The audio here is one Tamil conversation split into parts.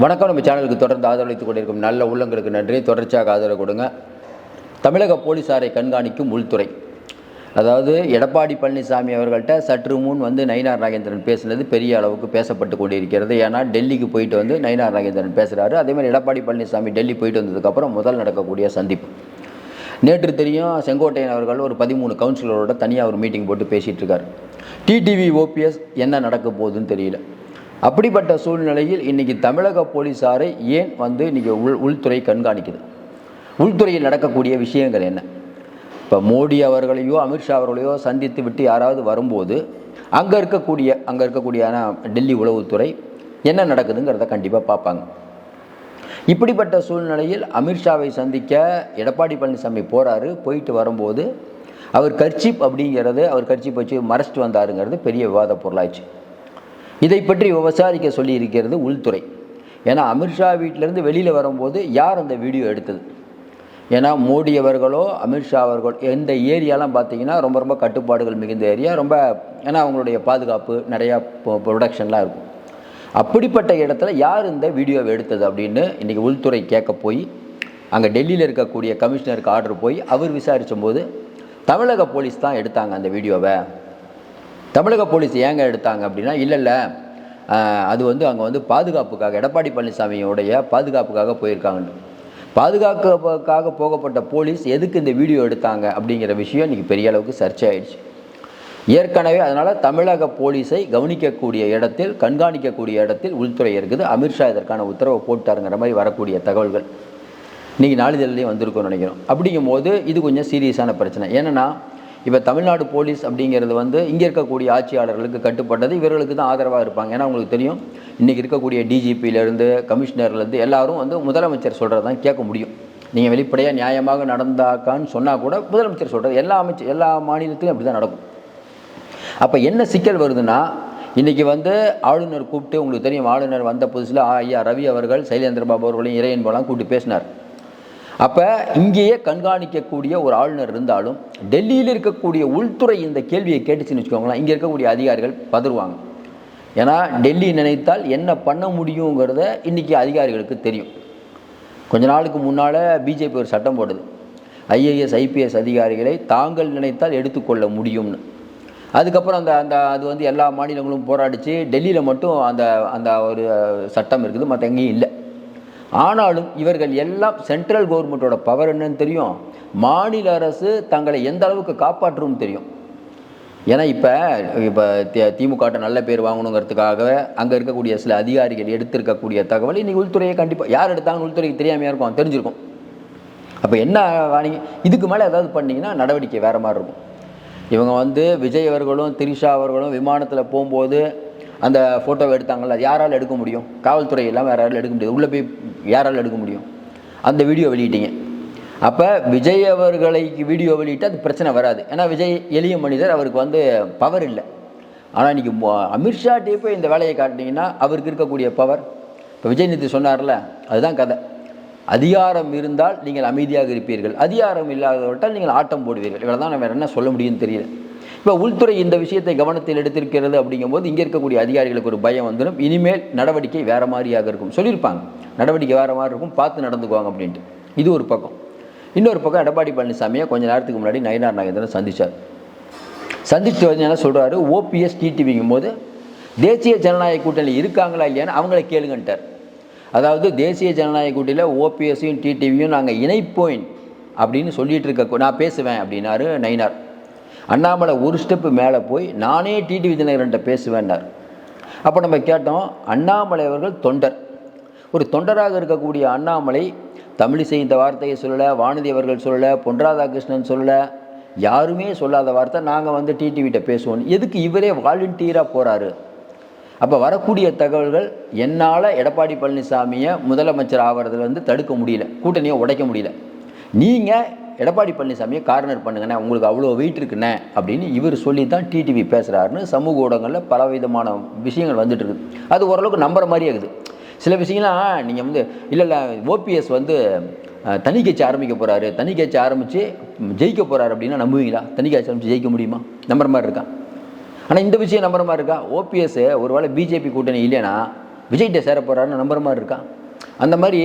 வணக்கம். நம்ம சேனலுக்கு தொடர்ந்து ஆதரவளித்துக் கொண்டிருக்கும் நல்ல உள்ளங்களுக்கு நன்றி. தொடர்ச்சியாக ஆதரவு கொடுங்க. தமிழக போலீசாரை கண்காணிக்கும் உள்துறை. அதாவது எடப்பாடி பழனிசாமி அவர்கள்ட்ட சற்று முன் வந்து நயினார் நாகேந்திரன் பேசினது பெரிய அளவுக்கு பேசப்பட்டு கொண்டிருக்கிறது. ஏன்னா டெல்லிக்கு போயிட்டு வந்து நயினார் நாகேந்திரன் பேசுகிறாரு அதேமாதிரி எடப்பாடி பழனிசாமி டெல்லி போயிட்டு வந்ததுக்கப்புறம் முதல் நடக்கக்கூடிய சந்திப்பு. நேற்று தெரியும் செங்கோட்டையன் அவர்கள் ஒரு பதிமூணு கவுன்சிலரோட தனியாக ஒரு மீட்டிங் போட்டு பேசிகிட்டு இருக்கார். டிடிவி ஓபிஎஸ் என்ன நடக்க போகுதுன்னு தெரியல. அப்படிப்பட்ட சூழ்நிலையில் இன்றைக்கி தமிழக போலீஸாரை ஏன் வந்து இன்றைக்கி உள் உள்துறை கண்காணிக்குது? உள்துறையில் நடக்கக்கூடிய விஷயங்கள் என்ன? இப்போ மோடி அவர்களையோ அமித்ஷா அவர்களையோ சந்தித்து விட்டு யாராவது வரும்போது அங்கே இருக்கக்கூடிய அங்கே இருக்கக்கூடிய டெல்லி உளவுத்துறை என்ன நடக்குதுங்கிறத கண்டிப்பாக பார்ப்பாங்க. இப்படிப்பட்ட சூழ்நிலையில் அமித்ஷாவை சந்திக்க எடப்பாடி பழனிசாமி போகிறாரு போயிட்டு வரும்போது அவர் கர்ச்சிப் அப்படிங்கிறது அவர் கர்ச்சிப் வச்சு மறைச்சிட்டு வந்தாருங்கிறது பெரிய விவாத பொருளாச்சு இதை பற்றி விசாரிக்க சொல்லியிருக்கிறது உள்துறை. ஏன்னா அமித்ஷா வீட்டிலேருந்து வெளியில் வரும்போது யார் அந்த வீடியோ எடுத்தது? ஏன்னா மோடி அவர்களோ அமித்ஷா அவர்களோ எந்த ஏரியாலாம் பார்த்தீங்கன்னா ரொம்ப ரொம்ப கட்டுப்பாடுகள் மிகுந்த ஏரியா. ரொம்ப ஏன்னா அவங்களுடைய பாதுகாப்பு நிறையா ப்ரொடக்ஷன்லாம் இருக்கும். அப்படிப்பட்ட இடத்துல யார் இந்த வீடியோவை எடுத்தது அப்படின்னு இன்றைக்கி உள்துறை கேட்க போய் அங்கே டெல்லியில் இருக்கக்கூடிய கமிஷனருக்கு ஆர்டர் போய் அவர் விசாரித்த போது தமிழக போலீஸ் தான் எடுத்தாங்க அந்த வீடியோவை. தமிழக போலீஸ் ஏங்க எடுத்தாங்க அப்படின்னா இல்லை இல்லை அது வந்து அங்கே வந்து பாதுகாப்புக்காக எடப்பாடி பழனிசாமியோடைய பாதுகாப்புக்காக போயிருக்காங்கன்னு பாதுகாப்புக்காக போகப்பட்ட போலீஸ் எதுக்கு இந்த வீடியோ எடுத்தாங்க அப்படிங்கிற விஷயம் இன்றைக்கி பெரிய அளவுக்கு சர்ச்சையாயிடுச்சு. ஏற்கனவே அதனால் தமிழக போலீஸை கவனிக்கக்கூடிய இடத்தில் கண்காணிக்கக்கூடிய இடத்தில் உள்துறை இருக்குது. அமித்ஷா இதற்கான உத்தரவை போட்டாருங்கிற மாதிரி வரக்கூடிய தகவல்கள் இன்றைக்கி நாளிதழ்லையும் வந்திருக்கும்னு நினைக்கிறோம். அப்படிங்கும்போது இது கொஞ்சம் சீரியஸான பிரச்சனை. ஏன்னா இப்போ தமிழ்நாடு போலீஸ் அப்படிங்கிறது வந்து இங்கே இருக்கக்கூடிய ஆட்சியாளர்களுக்கு கட்டுப்பட்டது. இவர்களுக்கு தான் ஆதரவாக இருப்பாங்க. ஏன்னா உங்களுக்கு தெரியும் இன்றைக்கி இருக்கக்கூடிய டிஜிபியிலேருந்து கமிஷனர்லேருந்து எல்லாரும் வந்து முதலமைச்சர் சொல்கிறது தான் கேட்க முடியும். நீங்கள் வெளிப்படையாக நியாயமாக நடந்தாக்கான்னு சொன்னால் கூட முதலமைச்சர் சொல்கிறது எல்லா அமைச்சர் எல்லா மாநிலத்திலும் அப்படி தான் நடக்கும். அப்போ என்ன சிக்கல் வருதுன்னா இன்றைக்கி வந்து ஆளுநர் கூப்பிட்டு உங்களுக்கு தெரியும் ஆளுநர் வந்த புதுசில் ஐயா ரவி அவர்கள் சைலேந்திர பாபு அவர்களையும் இறையன்பெல்லாம் கூப்பிட்டு பேசினார். அப்போ இங்கேயே கண்காணிக்கக்கூடிய ஒரு ஆளுநர் இருந்தாலும் டெல்லியில் இருக்கக்கூடிய உள்துறை இந்த கேள்வியை கேட்டுச்சுன்னு வச்சுக்கோங்களேன் இங்கே இருக்கக்கூடிய அதிகாரிகள் பதறுவாங்க. ஏன்னா டெல்லி நினைத்தால் என்ன பண்ண முடியுங்கிறத இன்றைக்கி அதிகாரிகளுக்கு தெரியும். கொஞ்ச நாளுக்கு முன்னால் பிஜேபி ஒரு சட்டம் போடுது ஐஏஎஸ் ஐபிஎஸ் அதிகாரிகளை தாங்கள் நினைத்தால் எடுத்துக்கொள்ள முடியும்னு. அதுக்கப்புறம் அந்த அந்த அது வந்து எல்லா மாநிலங்களும் போராடிச்சு டெல்லியில் மட்டும் அந்த அந்த ஒரு சட்டம் இருக்குது மற்ற எங்கேயும் இல்லை. ஆனாலும் இவர்கள் எல்லாம் சென்ட்ரல் கவர்மெண்ட்டோட பவர் என்னன்னு தெரியும். மாநில அரசு தங்களை எந்த அளவுக்கு காப்பாற்றும் தெரியும். ஏன்னா இப்போ இப்போ திமுக நல்ல பேர் வாங்கணுங்கிறதுக்காக அங்கே இருக்கக்கூடிய சில அதிகாரிகள் எடுத்திருக்கக்கூடிய தகவல் இன்னைக்கு உள்துறையை கண்டிப்பாக யார் எடுத்தாங்கன்னு உள்துறைக்கு தெரியாமையாக இருக்கும் தெரிஞ்சிருக்கும். அப்போ என்ன வாணிங்க இதுக்கு மேலே ஏதாவது பண்ணிங்கன்னா நடவடிக்கை வேறு மாதிரி இருக்கும். இவங்க வந்து விஜய் அவர்களும் திரிஷா அவர்களும் விமானத்தில் போகும்போது அந்த ஃபோட்டோவை எடுத்தாங்கள்ல அது யாரால் எடுக்க முடியும்? காவல்துறை எல்லாம் வேறு யாரால் எடுக்க முடியாது. உள்ளே போய் யாரால் எடுக்க முடியும்? அந்த வீடியோ வெளியிட்டீங்க. அப்போ விஜய் அவர்களை வீடியோ வெளியிட்டு அது பிரச்சனை வராது. ஏன்னா விஜய் எளிய மனிதர் அவருக்கு வந்து பவர் இல்லை. ஆனால் இன்றைக்கி அமித்ஷாட்டே போய் இந்த வேலையை காட்டினீங்கன்னா அவருக்கு இருக்கக்கூடிய பவர் இப்போ விஜய் நிதி சொன்னார்ல அதுதான் கதை. அதிகாரம் இருந்தால் நீங்கள் அமைதியாக இருப்பீர்கள். அதிகாரம் இல்லாதவற்றால் நீங்கள் ஆட்டம் போடுவீர்கள். இவ்வளோ தான் வேறு என்ன சொல்ல முடியும்னு தெரியல. இப்போ உள்துறை இந்த விஷயத்தை கவனத்தில் எடுத்திருக்கிறது அப்படிங்கும்போது இங்கே இருக்கக்கூடிய அதிகாரிகளுக்கு ஒரு பயம் வந்துடும். இனிமேல் நடவடிக்கை வேறு மாதிரியாக இருக்கும். சொல்லியிருப்பாங்க. நடவடிக்கை வேறு மாதிரி இருக்கும் பார்த்து நடந்துக்குவாங்க அப்படின்ட்டு. இது ஒரு பக்கம். இன்னொரு பக்கம் எடப்பாடி பழனிசாமியை கொஞ்சம் நேரத்துக்கு முன்னாடி நயினார் நாகேந்திரன் சந்தித்தார் சந்தித்து வந்து என்ன சொல்கிறாரு ஓபிஎஸ் டிடிவிங்கும் போது தேசிய ஜனநாயக கூட்டணி இருக்காங்களா இல்லையான்னு அவங்கள கேளுங்கன்ட்டார். அதாவது தேசிய ஜனநாயக கூட்டணியில் ஓபிஎஸையும் டிடிவியும் நாங்கள் இணைப்போம் அப்படின்னு சொல்லிட்டு இருக்க நான் பேசுவேன் அப்படின்னாரு நயினார். அண்ணாமலை ஒரு ஸ்டெப்பு மேலே போய் நானே டிடிவி தினகரன்ட்ட பேசுவேன்னார். அப்போ நம்ம கேட்டோம் அண்ணாமலை அவர்கள் தொண்டர். ஒரு தொண்டராக இருக்கக்கூடிய அண்ணாமலை தமிழிசை இந்த வார்த்தையை சொல்லலை வானதி அவர்கள் சொல்லலை பொன் ராதாகிருஷ்ணன் சொல்லலை யாருமே சொல்லாத வார்த்தை நாங்கள் வந்து டிடிவிட்ட பேசுவோம். எதுக்கு இவரே வாலண்டியராக போகிறாரு அப்போ வரக்கூடிய தகவல்கள் என்னால் எடப்பாடி பழனிசாமியை முதலமைச்சர் ஆகிறதுல வந்து தடுக்க முடியல கூட்டணியை உடைக்க முடியல. நீங்கள் எடப்பாடி பழனிசாமியை கார்னர் பண்ணுங்கண்ணே உங்களுக்கு அவ்வளோ வெயிட் இருக்குண்ணே அப்படின்னு இவர் சொல்லி தான் டிடிவி பேசுகிறாருன்னு சமூக ஊடகங்களில் பலவிதமான விஷயங்கள் வந்துட்டு இருக்குது. அது ஓரளவுக்கு நம்புற மாதிரியே இருக்குது. சில விஷயங்கள்லாம் நீங்கள் வந்து இல்லை இல்லை ஓபிஎஸ் வந்து தனி கட்சி ஆரம்பிக்க போகிறாரு தனி கட்சி ஆரம்பித்து ஜெயிக்க போகிறாரு அப்படின்னா நம்புவீங்களா? தனி கட்சி ஆரம்பித்து ஜெயிக்க முடியுமா? நம்புற மாதிரி இருக்கான் ஆனால் இந்த விஷயம் நம்புற மாதிரி இருக்கா? ஓபிஎஸ் ஒருவேளை பிஜேபி கூட்டணி இல்லைன்னா விஜய்கிட்ட சேர போகிறாருன்னு நம்புற மாதிரி இருக்கான் அந்த மாதிரி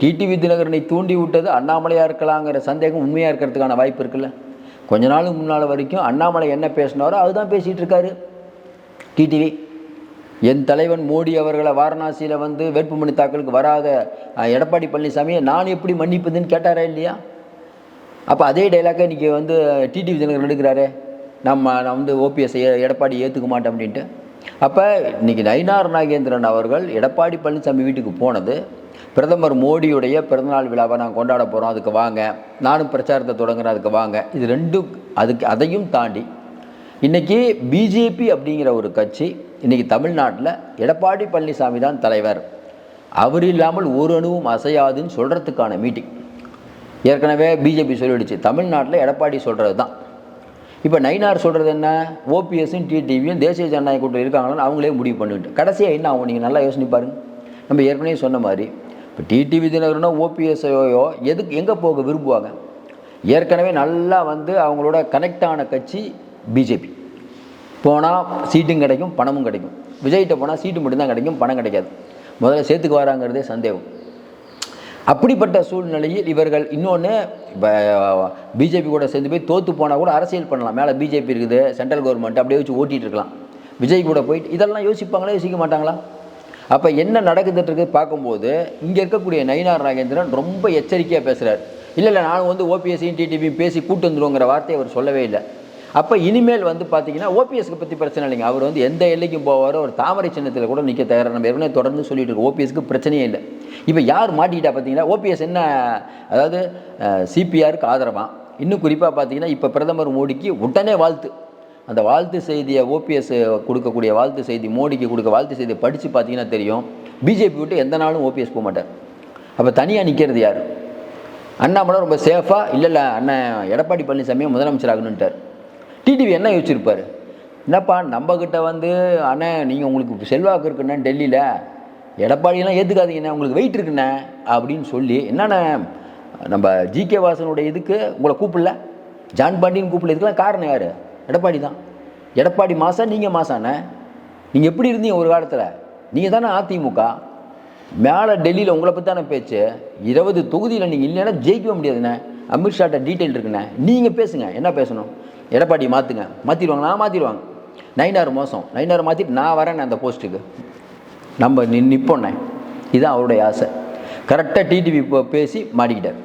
டிடிவி தினகரனை தூண்டி விட்டது அண்ணாமலையாக இருக்கலாங்கிற சந்தேகம் உண்மையாக இருக்கிறதுக்கான வாய்ப்பு இருக்குல்ல? கொஞ்ச நாளுக்கு முன்னால் வரைக்கும் அண்ணாமலை என்ன பேசினாரோ அதுதான் பேசிகிட்டு இருக்காரு டிடிவி. என் தலைவன் மோடி அவர்களை வாரணாசியில் வந்து வேட்புமனு தாக்கலுக்கு வராத எடப்பாடி பழனிசாமியை நான் எப்படி மன்னிப்பதுன்னு கேட்டாரா இல்லையா? அப்போ அதே டைலாக்கை இன்றைக்கி வந்து டிடிவி தினகரன் எடுக்கிறாரே. நம்ம நான் வந்து ஓபிஎஸ் எடப்பாடி ஏற்றுக்க மாட்டேன் அப்படின்ட்டு. அப்போ இன்றைக்கி நயினார் நாகேந்திரன் அவர்கள் எடப்பாடி பழனிசாமி வீட்டுக்கு போனது பிரதமர் மோடியுடைய பிறந்தநாள் விழாவை நான் கொண்டாட போகிறோம் அதுக்கு வாங்க. நானும் பிரச்சாரத்தை தொடங்குறேன் அதுக்கு வாங்க. இது ரெண்டும் அதுக்கு அதையும் தாண்டி இன்றைக்கி பிஜேபி அப்படிங்கிற ஒரு கட்சி இன்றைக்கி தமிழ்நாட்டில் எடப்பாடி பழனிசாமி தான் தலைவர். அவர் இல்லாமல் ஒரு அணுவும் அசையாதுன்னு சொல்கிறதுக்கான மீட்டிங் ஏற்கனவே பிஜேபி சொல்லிடுச்சு. தமிழ்நாட்டில் எடப்பாடி சொல்கிறது தான். இப்போ நைனார் சொல்கிறது என்ன? ஓபிஎஸும் டிடிவியும் தேசிய ஜனநாயக கூட்டம் இருக்காங்களான்னு அவங்களே முடிவு பண்ணிட்டு. கடைசியாக என்ன ஆகும்? நீங்கள் நல்லா யோசனை பாருங்க. நம்ம ஏற்கனவே சொன்ன மாதிரி இப்போ டிடிவி தினகரனோ ஓபிஎஸ்ஐயோ எதுக்கு எங்கே போக விரும்புவாங்க? ஏற்கனவே நல்லா வந்து அவங்களோட கனெக்ட் ஆன கட்சி பிஜேபி. போனால் சீட்டும் கிடைக்கும் பணமும் கிடைக்கும். விஜய்கிட்ட போனால் சீட்டு மட்டும்தான் கிடைக்கும் பணம் கிடைக்காது. முதல்ல சேர்த்துக்கு வராங்கிறதே சந்தேகம். அப்படிப்பட்ட சூழ்நிலையில் இவர்கள் இன்னொன்று இப்போ பிஜேபி கூட சேர்ந்து போய் தோற்று போனால் கூட அரசியல் பண்ணலாம். மேலே பிஜேபி இருக்குது சென்ட்ரல் கவர்மெண்ட் அப்படியே வச்சு ஓட்டிகிட்டு இருக்கலாம். விஜய் கூட போயிட்டு இதெல்லாம் யோசிப்பாங்களா யோசிக்க மாட்டாங்களா? அப்போ என்ன நடக்குதுன்றது பார்க்கும்போது இங்கே இருக்கக்கூடிய நயினார் நாகேந்திரன் ரொம்ப எச்சரிக்கையாக பேசுகிறார் இல்லை இல்லை நான் வந்து ஓபிஎஸ்சியும் டிடிபியும் பேசி கூட்டு வந்துடுவோங்கிற வார்த்தையை அவர் சொல்லவே இல்லை. அப்போ இனிமேல் வந்து பார்த்தீங்கன்னா ஓபிஎஸ்க்கு பற்றி பிரச்சனை இல்லைங்க. அவர் வந்து எந்த எல்லைக்கும் போவாரோ ஒரு தாமரை சின்னத்தில் கூட நிற்க தயாராக நம்ம ஏற்கனவே தொடர்ந்து சொல்லிட்டு இருக்கோம். ஓபிஎஸ்க்கு பிரச்சனையே இல்லை. இப்போ யார் மாட்டிக்கிட்டா பார்த்தீங்கன்னா ஓபிஎஸ் என்ன அதாவது சிபிஆருக்கு ஆதரவாக இன்னும் குறிப்பாக பார்த்தீங்கன்னா இப்போ பிரதமர் மோடிக்கு உடனே வாழ்த்து. அந்த வாழ்த்து செய்தியை ஓபிஎஸ் கொடுக்கக்கூடிய வாழ்த்து செய்தி மோடிக்கு கொடுக்க வாழ்த்து செய்தியை படித்து பார்த்தீங்கன்னா தெரியும். பிஜேபி விட்டு எந்த நாளும் ஓபிஎஸ் போக மாட்டார். அப்போ தனியாக நிற்கிறது யார்? அண்ணாமலை ரொம்ப சேஃபாக இல்லை இல்லை அண்ணன் எடப்பாடி பழனிசாமியை முதலமைச்சர் ஆகணுன்ட்டார் டிடிவி என்ன யோசிச்சிருப்பார்? என்னப்பா நம்மக்கிட்ட வந்து அண்ணே நீங்கள் உங்களுக்கு செல்வாக்கு இருக்குண்ணே டெல்லியில். எடப்பாடியெல்லாம் ஏற்றுக்காதீங்கண்ணே உங்களுக்கு வெயிட் இருக்குண்ணே அப்படின்னு சொல்லி என்னண்ணே நம்ம ஜிகே வாசனுடைய இதுக்கு உங்களை கூப்பிடல? ஜான் பாண்டின்னு கூப்பிடல இதுக்கெல்லாம் காரணம் யார்? எடப்பாடி தான். எடப்பாடி மாதம் நீங்கள் மாசாண்ணே? நீங்கள் எப்படி இருந்தீங்க ஒரு காலத்தில்? நீங்கள் தானே அதிமுக. மேலே டெல்லியில் உங்களை பற்றி தானே பேச்சு. இருபது தொகுதியில் நீங்கள் இல்லைன்னா ஜெயிக்கவே முடியாதுண்ணே. அமித்ஷாட்ட டீட்டெயில் இருக்குண்ணே. நீங்கள் பேசுங்க என்ன பேசணும்? எடப்பாடி மாற்றுங்க மாற்றிடுவாங்க நான் மாற்றிடுவாங்க நைனாறு மோசம். நைனாறு மாற்றிட்டு நான் வரேன் அந்த போஸ்ட்டுக்கு நம்ம நி நிற்போண்ணே இதுதான் அவருடைய ஆசை. கரெக்டாக டிடிவி பேசி மாட்டிக்கிட்டார்.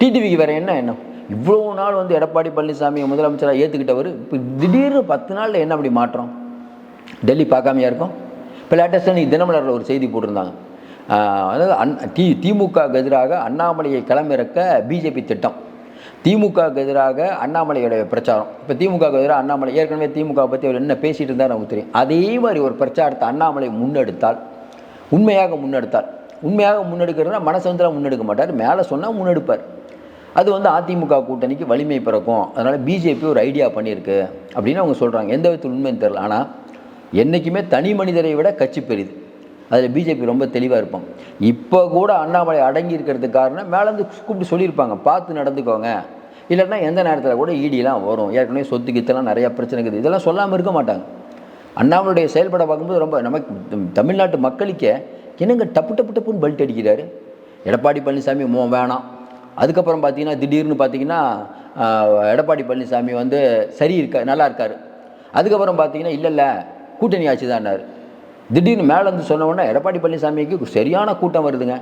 டிடிவிக்கு வேறு என்ன என்ன இவ்வளோ நாள் வந்து எடப்பாடி பழனிசாமியை முதலமைச்சராக ஏற்றுக்கிட்டவர் இப்போ திடீர்னு பத்து நாளில் என்ன அப்படி மாற்றம்? டெல்லி பார்க்காமையாக இருக்கும்? இப்போ லேட்டஸ்ட்டாக நீங்கள் தினமலரில் ஒரு செய்தி போட்டிருந்தாங்க. அதாவது அன் தி திமுகவுக்கு எதிராக அண்ணாமலையை களமிறக்க பிஜேபி திட்டம். திமுகவுக்கு எதிராக அண்ணாமலையோடைய பிரச்சாரம். இப்போ திமுகவுக்கு எதிராக அண்ணாமலை ஏற்கனவே திமுக பற்றி அவர் என்ன பேசிகிட்டு இருந்தார் நமக்கு தெரியும். அதே மாதிரி ஒரு பிரச்சாரத்தை அண்ணாமலை முன்னெடுத்தால் உண்மையாக முன்னெடுத்தால் உண்மையாக முன்னெடுக்கிறதுனா மனசு வந்து முன்னெடுக்க மாட்டார் மேலே சொன்னால் முன்னெடுப்பார். அது வந்து அதிமுக கூட்டணிக்கு வலிமை பிறக்கும். அதனால் பிஜேபி ஒரு ஐடியா பண்ணியிருக்கு அப்படின்னு அவங்க சொல்கிறாங்க எந்த விதத்தில் உண்மைன்னு தெரில ஆனால் என்றைக்குமே தனி மனிதரை விட கட்சி பெரிது. அதில் பிஜேபி ரொம்ப தெளிவாக இருப்பாங்க. இப்போ கூட அண்ணாமலை அடங்கி இருக்கிறதுக்கு காரணம் மேலேருந்து கூப்பிட்டு சொல்லியிருப்பாங்க பார்த்து நடந்துக்கோங்க. இல்லைன்னா எந்த நேரத்தில் கூட ஈடிலாம் வரும். ஏற்கனவே சொத்து கித்தெல்லாம் நிறையா பிரச்சனை இருக்குது. இதெல்லாம் சொல்லாமல் இருக்க மாட்டாங்க. அண்ணாமலையுடைய செயல்பட பார்க்கும்போது ரொம்ப நமக்கு தமிழ்நாட்டு மக்களுக்கே என்னங்க டப்பு டப்பு டப்புன்னு பல்ட் அடிக்கிறாரு. எடப்பாடி பழனிசாமி மோ வேணாம். அதுக்கப்புறம் பார்த்தீங்கன்னா திடீர்னு பார்த்தீங்கன்னா எடப்பாடி பழனிசாமி வந்து சரி இருக்கா நல்லா இருக்கார். அதுக்கப்புறம் பார்த்தீங்கன்னா இல்லை இல்லை கூட்டணி ஆட்சி தான்னார் திடீர்னு மேலே இருந்து சொன்ன உடனே எடப்பாடி பழனிசாமிக்கு சரியான கூட்டம் வருதுங்க.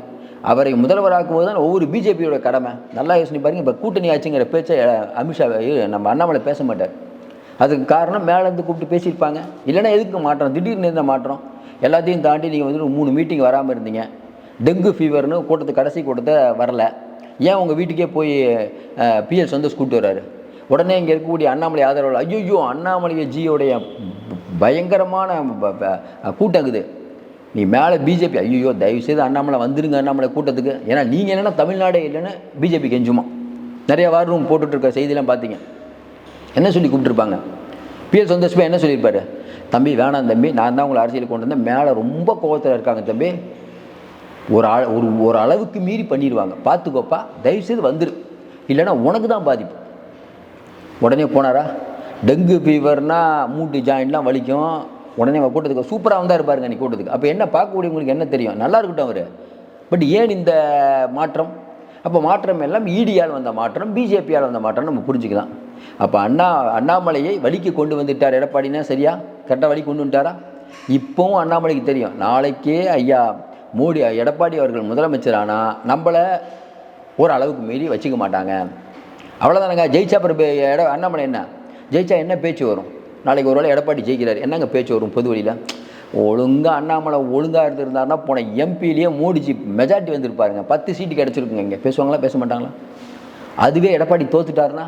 அவரை முதல்வராக்கும் போது தான் ஒவ்வொரு பிஜேபியோட கடமை. நல்லா யோசனை பாருங்கள் இப்போ கூட்டணி ஆச்சுங்கிற பேச்சை அமித்ஷா நம்ம அண்ணாமலை பேச மாட்டார். அதுக்கு காரணம் மேலேருந்து கூப்பிட்டு பேசியிருப்பாங்க. இல்லைன்னா எதுக்கு மாற்றம்? திடீர்னு இருந்த மாற்றம்? எல்லாத்தையும் தாண்டி நீங்கள் வந்து மூணு மீட்டிங் வராமல் இருந்தீங்க. டெங்கு ஃபீவர்னு கூட்டத்து கடைசி கூட்டத்தை வரல. ஏன் உங்கள் வீட்டுக்கே போய் பிஎல் சந்தோஷ் கூப்பிட்டு வர்றாரு? உடனே இங்கே இருக்கக்கூடிய அண்ணாமலை ஆதரவு ஐயோ அண்ணாமலை ஜியோடைய பயங்கரமான கூட்டம் இருக்குது நீ மேலே பிஜேபி ஐயோ தயவுசெய்து அண்ணாமலை வந்துருங்க அண்ணாமலை கூட்டத்துக்கு. ஏன்னா நீங்கள் என்னென்னா தமிழ்நாடே இல்லைன்னு பிஜேபி கெஞ்சுமா. நிறைய வார் ரூம் போட்டுட்ருக்க செய்தியெல்லாம் பார்த்தீங்க. என்ன சொல்லி கூப்பிட்டுருப்பாங்க? பிஎஸ் சந்தோஷமாக என்ன சொல்லியிருப்பாரு? தம்பி வேணாம் தம்பி நான் தான் உங்களை அரசியல் கொண்டு வந்தேன். மேலே ரொம்ப கோபத்தில் இருக்காங்க தம்பி. ஒரு ஆள் ஒரு ஒரு அளவுக்கு மீறி பண்ணிடுவாங்க. பார்த்துக்கோப்பா தயவுசெய்து வந்துடு இல்லைன்னா உனக்கு தான் பாதிப்பு. உடனே போனாரா? டெங்கு ஃபீவர்னால் மூட்டு ஜாயின்ட்லாம் வலிக்கும். உடனே அவன் கூட்டத்துக்கு சூப்பராக வந்தால் இருப்பாருங்க நீ கூட்டத்துக்கு. அப்போ என்ன பார்க்கக்கூடியவங்களுக்கு என்ன தெரியும்? நல்லா இருக்கட்டும் அவர். பட் ஏன் இந்த மாற்றம்? அப்போ மாற்றம் எல்லாம் ஈடியால் வந்த மாற்றம் பிஜேபியால் வந்த மாற்றம் நம்ம புரிஞ்சுக்கலாம். அப்போ அண்ணா அண்ணாமலையை வழிக்கு கொண்டு வந்துட்டார் எடப்பாடினா சரியா? கரெக்டாக வழி கொண்டு வந்துட்டாரா? இப்போவும் அண்ணாமலைக்கு தெரியும். நாளைக்கே ஐயா மோடி எடப்பாடி அவர்கள் முதலமைச்சரானா? நம்மளை ஓரளவுக்கு மீறி வச்சுக்க மாட்டாங்க. அவ்வளோதானங்க ஜெயிச்சா அப்புறம் எட அண்ணாமலை என்ன? ஜெயிச்சா என்ன பேச்சு வரும்? நாளைக்கு ஒரு வேளை எடப்பாடி ஜெயிக்கிறார். என்னங்க பேச்சு வரும் பொது வழியில்? ஒழுங்காக அண்ணாமலை ஒழுங்காக இருந்திருந்தாருன்னா போன எம்பிலேயே மோடிஜி மெஜாரிட்டி வந்திருப்பாருங்க. பத்து சீட்டு கிடச்சிருக்குங்க இங்கே. பேசுவாங்களா பேச மாட்டாங்களா அதுவே எடப்பாடி தோத்துட்டாருன்னா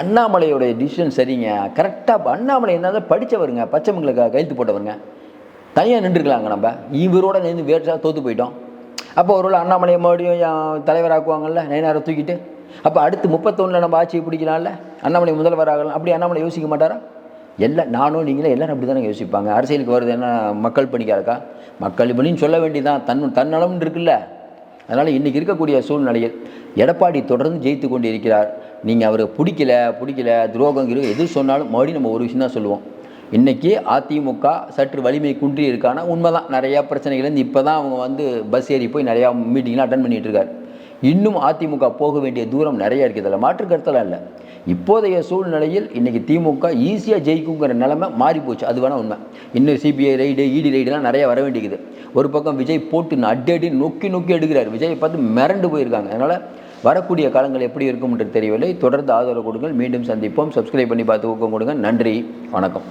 அண்ணாமலையோடைய டிசிஷன் சரிங்க. கரெக்டாக அண்ணாமலை என்ன படித்தவருங்க பச்சைமங்களுக்கு கையெழுத்து போட்டவருங்க. தனியாக நின்றுக்கலாங்க நம்ம. இவரோட நின்று வேற்றாக தோற்று போயிட்டோம். அப்போ ஒருவேளை அண்ணாமலையை மறுபடியும் தலைவராக்குவாங்கல்ல? நயனாரை தூக்கிட்டு? அப்போ அடுத்து முப்பத்தொன்னில் நம்ம ஆட்சியை பிடிக்கலாம்ல? அண்ணாமலை முதல்வராகலாம் அப்படி அண்ணாமலை யோசிக்க மாட்டாரா? எல்லாம் நானும் நீங்களும் எல்லாரும் அப்படி தானே யோசிப்பாங்க. அரசியலுக்கு வருது என்ன மக்கள் பணிக்காக இருக்கா மக்கள் பணின்னு சொல்ல வேண்டியதான் தன் தன்னலம்னு இருக்குல்ல. அதனால் இன்றைக்கி இருக்கக்கூடிய சூழ்நிலையில் எடப்பாடி தொடர்ந்து ஜெயித்து கொண்டு இருக்கிறார் நீங்கள் அவரை பிடிக்கல பிடிக்கல துரோகம் எது சொன்னாலும் மறுபடியும் நம்ம ஒரு விஷயம் தான் சொல்லுவோம். இன்றைக்கி அதிமுக சற்று வலிமை குன்றி இருக்கானா உண்மைதான். நிறையா பிரச்சனைகள்லேருந்து இப்போ தான் அவங்க வந்து பஸ் ஏறி போய் நிறையா மீட்டிங்லாம் அட்டன் பண்ணிகிட்டு இருக்காரு. இன்னும் அதிமுக போக வேண்டிய தூரம் நிறைய இருக்குது. அதில் மாற்று கருத்தெல்லாம் இல்லை. இப்போதைய சூழ்நிலையில் இன்றைக்கி திமுக ஈஸியாக ஜெயிக்குங்கிற நிலமை மாறி போச்சு. அது வேணால் உண்மை. இன்னும் சிபிஐ ரைடு இடி ரைடுலாம் நிறைய வர வேண்டியது ஒரு பக்கம் விஜய் போட்டு அடி அடி நொக்கி நொக்கி எடுக்கிறார். விஜயை பார்த்து மிரண்டு போயிருக்காங்க. அதனால் வரக்கூடிய காலங்கள் எப்படி இருக்கும் என்று தெரியவில்லை. தொடர்ந்து ஆதரவு கொடுங்கள். மீண்டும் சந்திப்போம். சப்ஸ்கிரைப் பண்ணி பார்த்து ஊக்கம் கொடுங்க. நன்றி. வணக்கம்.